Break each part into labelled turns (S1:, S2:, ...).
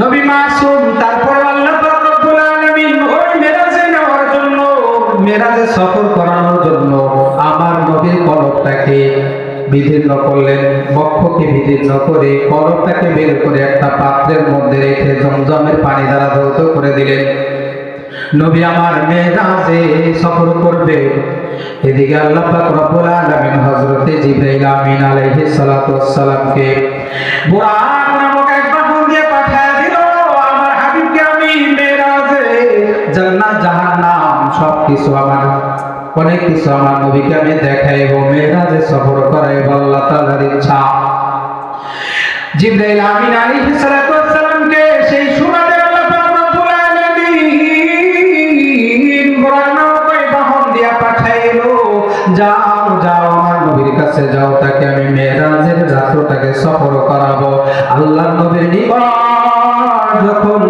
S1: নবী মাসুম, তারপর আল্লাহ রব্বুল আলামিন ওই মেরাজে নেওয়ার জন্য, মেরাজে সফর করানোর জন্য আমার নবীর কলবটাকে বিদীর্ণ করলেন, বক্ষকে বিদীর্ণ করে কলবটাকে বের করে একটা পাত্রের মধ্যে রেখে জমজমের পানি দ্বারা ধৌত করে দিলেন। নবী আমার মেরাজে সফর করবে। এদিকে আল্লাহ পাক রব্বুল আলামিন হযরতে জিবরাইল আমিন আলাইহিস সালাতু ওয়াস সালামকে বুরাক সব কিছু আমার, অনেক কিছু আমার নবীকে আমি দেখাইব মেরাজে সফর করাইব আল্লাহ তাআলার ইচ্ছা। জিবরাইল আমিন আলাইহিস সালাতু আল্লাহ যাও যাও, আমার নবীর কাছে যাও, তাকে আমি মেরাজের রাত্রটাকে সফর করাবো। আল্লাহর নবীর নিকট যখন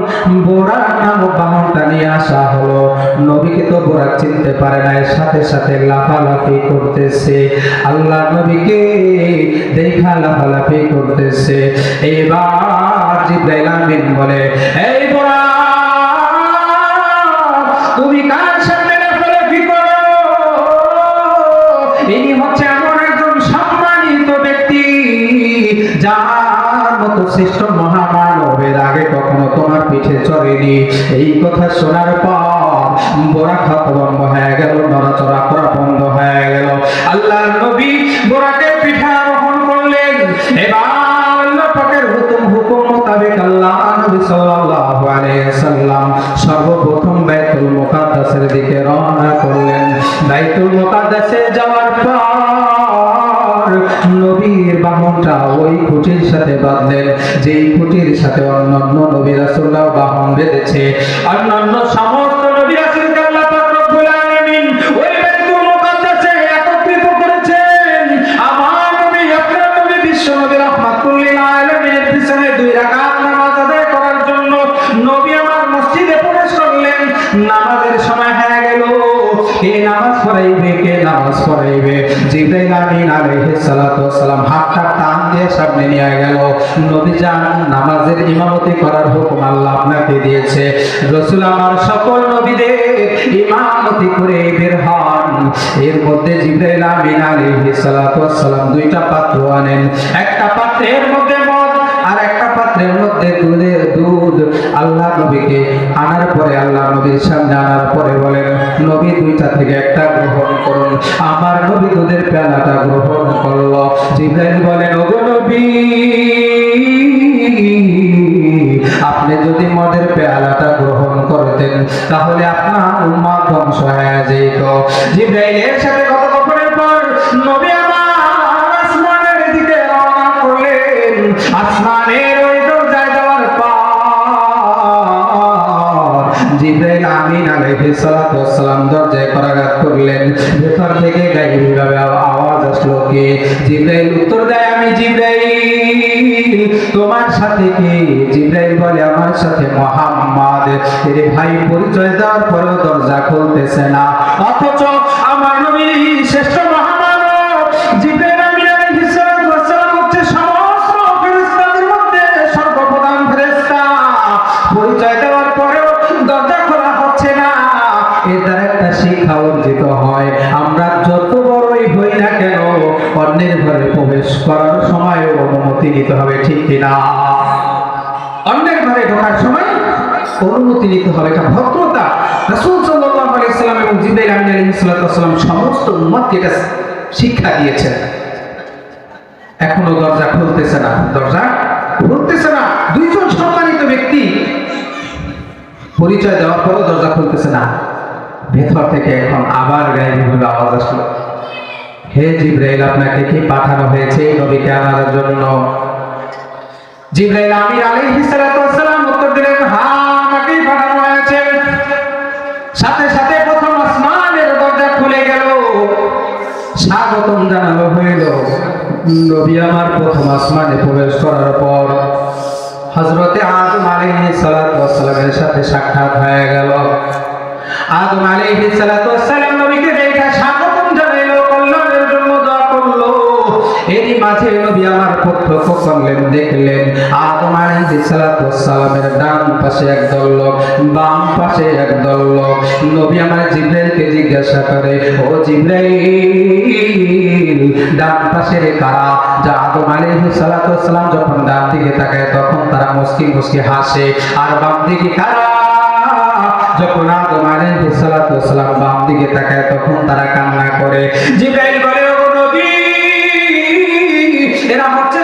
S1: বোরাক নামক বাহনটা নিয়ে আসা হলো, নবীকে তো বোরাক চিনতে পারে নাই সাথে সাথে লাফালাফি করতেছে। আল্লাহ নবীকে দেখা লাফালাফি করতেছে। এবার জিব্রাইল আমিন বলে, এই সাল্লাল্লাহু আলাইহি সাল্লাম সর্বপ্রথম বাইতুল মুকাদ্দাসের দিকে রওনা করলেন। বাইতুল মুকাদ্দাসে যাওয়ার পর নবীর বাহনটা ওই খুঁটির সাথে বাঁধলেন। যেই খুঁটির সাথে অন্যান্য নবী রাসূলরাও বাহন বেঁধেছে। অন্যান্য সমস্ত নামাজ পড়াইবে, কে নামাজ পড়াইবে? জিবরাইল আমিন আলাইহিস সালাতু ওয়াসসালাম হাতটা টান দিয়ে সামনে নিয়ে গেল। নবী যান, নামাজের ইমামতি করার হুকুম আল্লাহ আপনাকে দিয়েছে। রাসূল আমার সকল নবীদের ইমামতি করে বের হন। এর মধ্যে জিবরাইল আমিন আলাইহিস সালাতু ওয়াসসালাম দুইটা পাত্র আনেন। একটা পাত্রের মধ্যে মদ, আর একটা পাত্রের মধ্যে দুধের দুধ আল্লাহ নবীকে আনার পরে আল্লাহ নবীর সামনে আনার পরে বলেন, নবী দুইটা থেকে একটা গ্রহণ করুন। আমার নবী দুধের পেয়ালাটা গ্রহণ করল। জিব্রাইল বলেন, ওগো নবী, আপনি যদি মদের পেয়ালাটা গ্রহণ করতেন, তাহলে আপনার উম্মাদ ধ্বংস হয়ে যেত। জিব্রাইলের সাথে কথোপকথনের পর নবী আমার আসমানের দিকে রওনা করলেন। আসমানের আমিন আলাইহিস সালাতু ওয়াসসালাম করাঘাত করলেন। ভেতর থেকে ভাবে আওয়াজ আসলো কে? জিব্রাইল উত্তর দেয়, আমি জিব্রাইল। তোমার সাথে কে? জিব্রাইল বলে, আমার সাথে মুহাম্মদ। এর ভাই, পরিচয় দেওয়ার পরেও দরজা খুলতেছে না। অথচ আমার নবী শ্রেষ্ঠ মহামানব জিব্রাইল সময় অনুমতি নিতে হবে, ঠিক কিনা? অন্যের ঘরে ঢোকার সময় অনুমতি নিতে হবে। এটা ভদ্রতা। এবং সমস্ত এটা শিক্ষা দিয়েছেন। এখনও দরজা খুলতেছে না। দরজা খুলতেছে না। দুইজন সম্মানিত ব্যক্তি পরিচয় দেওয়ার পরও দরজা খুলতেছে না। ভেতর থেকে এখন আবার গায়ে আওয়াজ আসলো। হে জিব্রাইল, আপনাকে কি পাঠানো হয়েছে এই নবীকে আনার জন্য? জিব্রাইল আমির আলাইহিস সালাতু ওয়াসসালাম উত্তর দিলেন হ্যাঁ আমাকে পাঠানো হয়েছে। সাথে সাথে প্রথম আসমানের দরজা খুলে গেল। স্বাগতম জানানো হইল। নবী আমার প্রথম আসমানে প্রবেশ করার পর হজরতে আদম আলাইহিস সালাতু ওয়াসসালামের সাথে সাক্ষাৎ হয়ে গেল। আদম আলাইহিস সালাতু ওয়াসসালাম নবীকে মাঝে নবী আমার প্রত্যক্ষ করলেন, দেখলেন আদম আলাইহিস সালাতু ওয়াসসালামের ডান পাশে একদল লোক, বাম পাশে একদল লোক। নবী আমার জিব্রাইলকে জিজ্ঞাসা করে, ও জিব্রাইল, ডান পাশের কারা? যা আদম আলাইহিস সালাতু ওয়াসসালাম যখন ডান দিকে তাকায়, তখন তারা মুস্কি মুস্কি হাসে, আর বাম দিকে কারা? যখন আদম আলাইহিস সালাতু ওয়াসসালাম বাম দিকে তাকায়, তখন তারা কান্না করে, জিব্রাইল, বলে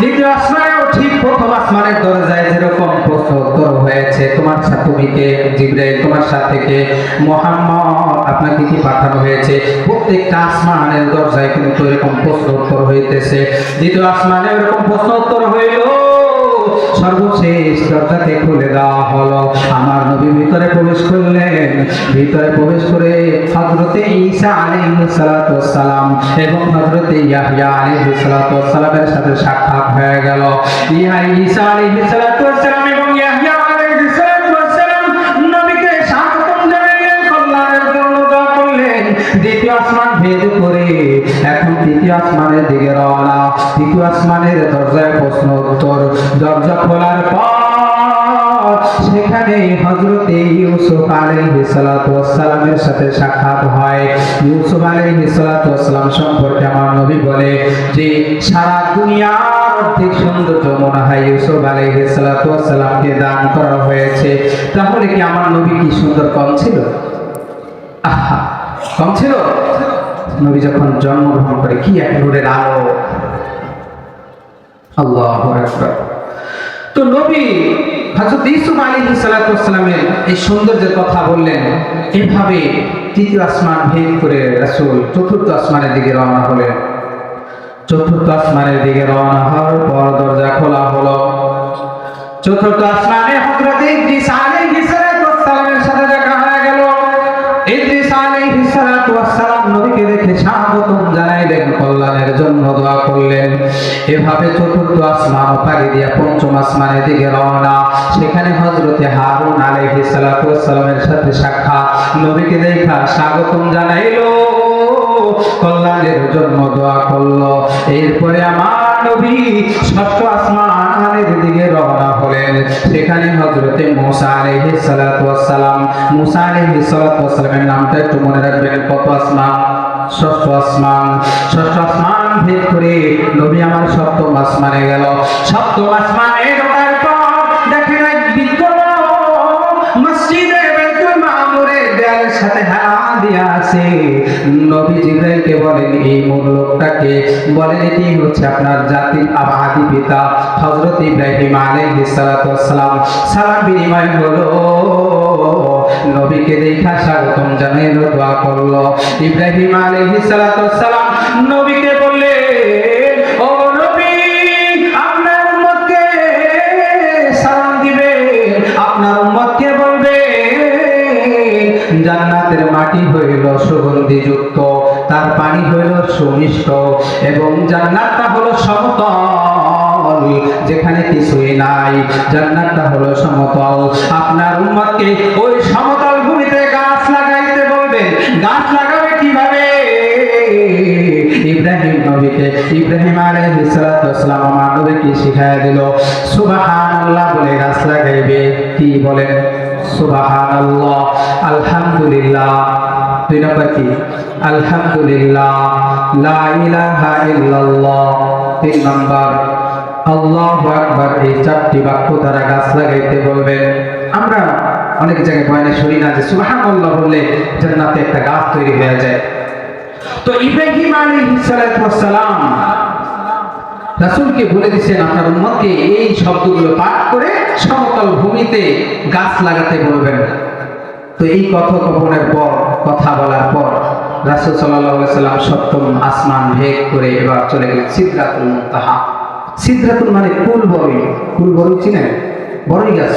S1: দ্বিতীয় আসমানেও ঠিক প্রথম আসমানের দরজায় যেরকম প্রশ্ন উত্তর হয়েছে, তোমার সাথে তুমি কে জিব্রাইল, তোমার সাথে কে মোহাম্মদ আপনাকে কি পাঠানো হয়েছে? প্রত্যেকটা আসমানের দরজায় কিন্তু এরকম প্রশ্ন উত্তর হইতেছে। দ্বিতীয় আসমানে এরকম প্রশ্ন উত্তর হইল। সর্বশেষ দরজাকে খুলে দেওয়া হলো। আমার নবী ভিতরে প্রবেশ করলেন। ভিতরে প্রবেশ করে হযরতে ঈসা আলাইহিস সালাতু এবং হযরতে ইয়াহইয়া আলাইহিস সালাতু সাথে সাক্ষাৎ হয়ে গেল। ইহা ঈসা আলাইহিস সালাতু এবং করলেন। দ্বিতীয় আসমান ভেদ করে এখন তৃতীয় আসমানের দিকে রওনা। তৃতীয় আসমানের দরজায় প্রশ্ন দরজা খোলার পর সেখানে হজরতে ইউসুফ আলাইহিস সালাতু সালামের সাথে সাক্ষাৎ হয়। ইউসুফ আলাইহিস সালাতু সালাম সম্পর্কে আমার নবী বলে যে, সারা দুনিয়ার অর্ধেক সৌন্দর্য মনে হয় ইউসুফ আলাইহিস সালাতু সালামকে দান করা হয়েছে। তাহলে কি আমার নবী কি সুন্দর কম ছিল? আহা, কম ছিল? নবী যখন জন্মগ্রহণ করে কি এক নূরের আলো? আল্লাহ আকবার। তো নবী হাজরত আলী সালাতামের এই সৌন্দর্যের কথা বললেন, এভাবে তৃতীয় আসমান ভেদ করে রাসুল চতুর্থ আসমানের দিকে রওনা হলেন। চতুর্থ আসমানের দিকে রওনা হওয়ার পর দরজা খোলা হলো। চতুর্থ আসমানে হজরত জন্য দোয়া করলেন। এভাবে চতুর্থ আসমান পাড়ি দিয়া পঞ্চম আসমানের দিকে রওনা। সেখানে হযরতে হারুন আলাইহিস সালাতু ওয়াসসালামের সাথে সাক্ষাৎ। নবীকে দেখা স্বাগতম জানাইলো। কল্যাণের জন্য দোয়া করল। এরপরে আমার নবী ষষ্ঠ আসমানের দিকে রওনা হলেন। সেখানে হযরতে মুসা আলাইহিস সালাতু ওয়াসসালাম মুসা আলাইহিস সালাতু ওয়াসসালামের নামটা একটু মনে রাখবেন। কত আসমান? ষষ্ঠ আসমান। ষষ্ঠ আসমান ভেদ করে নবী আমার সপ্তম আসমানে গেল। সপ্তম আসমানে ঢোকার পর দেখেন এক বৃদ্ধ মসজিদে বাইতুল মামুরের দেয়ালের সাথে হাত দিয়া আছে। নবী জিব্রাইলকে বলেন, এই মূল লোকটাকে? বলেন, এটি হচ্ছে আপনার জাতির আদি পিতা হযরত ইব্রাহিম আলাইহিস সালাতু ওয়াসসালাম সালাম। বিনিময় হলো। নবীকে দেখা স্বাগতম জানাইলো, দোয়া করল। ইব্রাহিম আলাইহিস সালাতু ওয়াসসালাম নবীকে বললেন তার পানি হইল সুমিষ্ট এবং জান্নাতটা হলো সমতল, যেখানে কিছুই নাই। জান্নাতটা হলো সমতল। আপনার উম্মতকে ওই সমতল ভূমিতে গাছ লাগাইতে বলবেন। গাছ লাগাবে কীভাবে? ইব্রাহিম নবীকে, ইব্রাহিম আলাইহিস সালাতু ওয়াসসালাম আমার নবীকে শিখায় দিল, সুবহানাল্লাহ বলে গাছ লাগাইবে। কি বলেন? সুবহানাল্লাহ। আলহামদুলিল্লাহ। দুই নম্বর কি? আলহামদুলিল্লাহ, লা ইলাহা ইল্লাল্লাহ। তিন নম্বর, আল্লাহু আকবার, এই চারটি বাক্য দ্বারা গাছ লাগাইতে বলবেন। আমরা অনেক জায়গায় বয়ানে শুনি না যে সুবহানাল্লাহ বললে জান্নাতে একটা গাছ তৈরি হয়ে যায়। তো ইব্রাহিম আলাইহিস ওয়াসসালাম রাসূলকে বলে দিচ্ছেন আপনার উম্মতকে এই শব্দগুলো পাঠ করে সমতল ভূমিতে গাছ লাগাতে বলবেন। তো এই কথোপকথনের পর, কথা বলার পর রাসূল সাল্লাম সপ্তম আসমান ভেদ করে এবার চলে গেলেন সিদরাতুল মুনতাহা। সিদরাতুল মানে কুল বড়ই কুল বড়ই চিনেন বড়ই গাছ।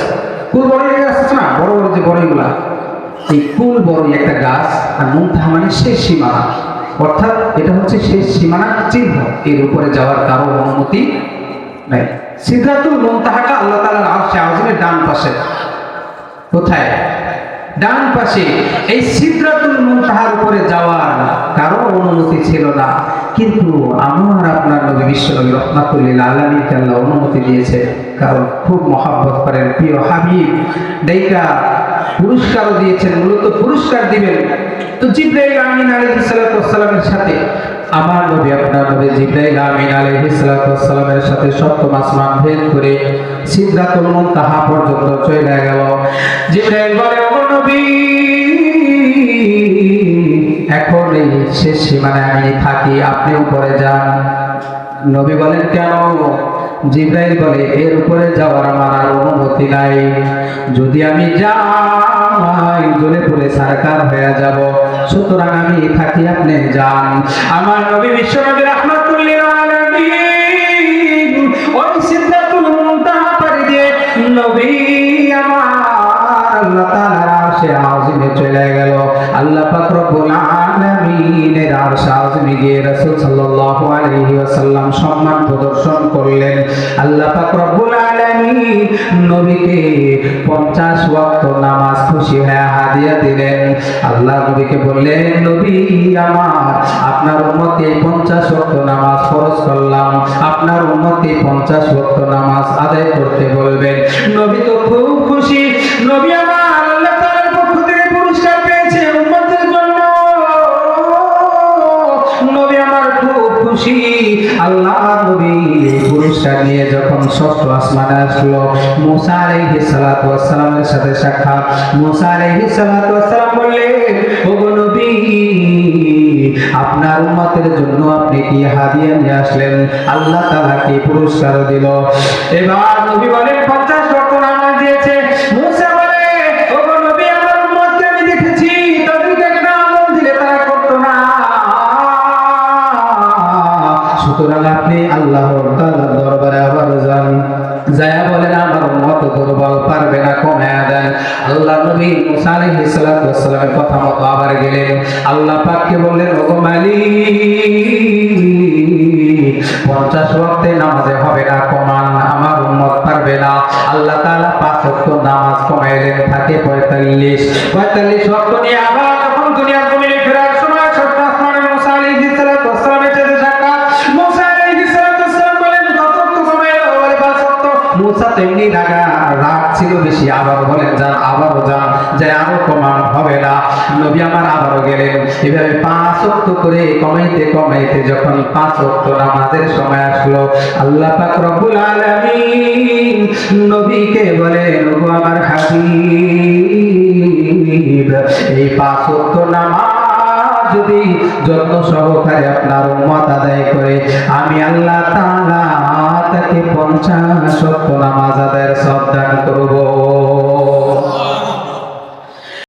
S1: কুল বড়ই গাছ না, বড় বড় যে বড়ইগুলা, এই কুল বড়ই একটা গাছ আর মুনতাহা মানে শেষ সীমানা। অর্থাৎ এটা হচ্ছে শেষ সীমানা চিহ্ন। এর উপরে যাওয়ার কারও অনুমতি নাই। সিদরাতুল মুনতাহাটা আল্লাহ তাআলার আরশে ডান পাশে। কোথায়? ডান পাশে এই সিদরাতুল মুনতাহার উপরে যাওয়ার কারও অনুমতি ছিল না। কিন্তু আমার আপনার নবী বিশ্ব নবী রহমাতুল্লিল আলমীকে আল্লাহ অনুমতি দিয়েছে, কারণ খুব মহাব্বত করেন। প্রিয় হাবিব, দেইকা পুরস্কারও দিয়েছেন, মূলত পুরস্কার দিবেন। তো জিব্রাইল আমিন সালাতু ওয়াসসালামের সাথে আমার নবী, আপনার নবী জিব্রাইল আমিন আলাইহিস সালাতু ওয়াসসালামের সাথে সপ্তম আসমান ভেদ করে সিদরাতুল মুনতাহা পর্যন্ত চলে গেল। জিব্রাইল বলে, ও নবী, এখন এই শেষ সীমানায় আমি থাকি, আপনি উপরে যান। নবী বলেন, কেন? জিব্রাইল বলে, এর উপরে যাওয়ার আমার আর অনুমতি নাই। যদি আমি যাই জোরে পড়ে সারকার হয়ে যাব। সুতরাং আমি থাকি আপনি যান আমার নবী বিশ্বনবী রহমাতুল্লিল আরশে আযমে গিয়ে রাসূল সাল্লাল্লাহু আলাইহি ওয়াসাল্লাম সম্মান প্রদর্শন করলেন। আল্লাহ পাক রব্বুল আলামিন নবীকে 50 ওয়াক্ত নামাজ খুশি হয়ে হাদিয়া দিলেন। আল্লাহ নবীকে বললেন, নবী, আমার, আপনার উম্মতে 50 ওয়াক্ত নামাজ ফরজ করলাম। আপনার উম্মতে 50 ওয়াক্ত নামাজ আদায় করতে বলবেন। নবী তো খুব খুশি। নবী আমার নিয়ে যখন ষষ্ঠ আসমানে আসলো, মুসা আলাইহি সালাতু ওয়াসসালামের সাথে সাক্ষাৎ। মুসা আলাইহি সালাতু ওয়াস সালাম বললেন ওগো আপনার উম্মতের জন্য আপনি কি হাদিয়া নিয়ে আসলেন? আল্লাহ তাআলা কি পুরস্কার দিল? এবার নবী বলেন নামাজে হবে না কমান আমার উম্মত পারবে না। আল্লাহ তাআলা পাঁচ ওয়াক্ত নামাজ কমাইলেন, থাকে পঁয়তাল্লিশ। পঁয়তাল্লিশ ওয়াক্ত নিয়ে আবার যখন দুনিয়ার জমিনে ফেরার সময় আসমানের মুসা মুসা বলেন মুসা তেমনি রাগা রাগ ছিল বেশি আবার বলেন, যান, আবারও যান। যে আরও হবে না। নবী আমার আবারও গেলেন। এভাবে পাঁচ ওয়াক্ত করে কমাইতে কমাইতে যখন পাঁচ ওয়াক্ত নামাজের সময় আসলো, আল্লাহ পাক রব্বুল আলামিন নবীকে আমার হাবিব, এই পাঁচ ওয়াক্ত নামাজ যদি যত্ন সহকারে আপনার উম্মত আদায় করে, আমি আল্লাহ তাআলা তাকে পঞ্চাশ নামাজ আদায়ের সব দান করব।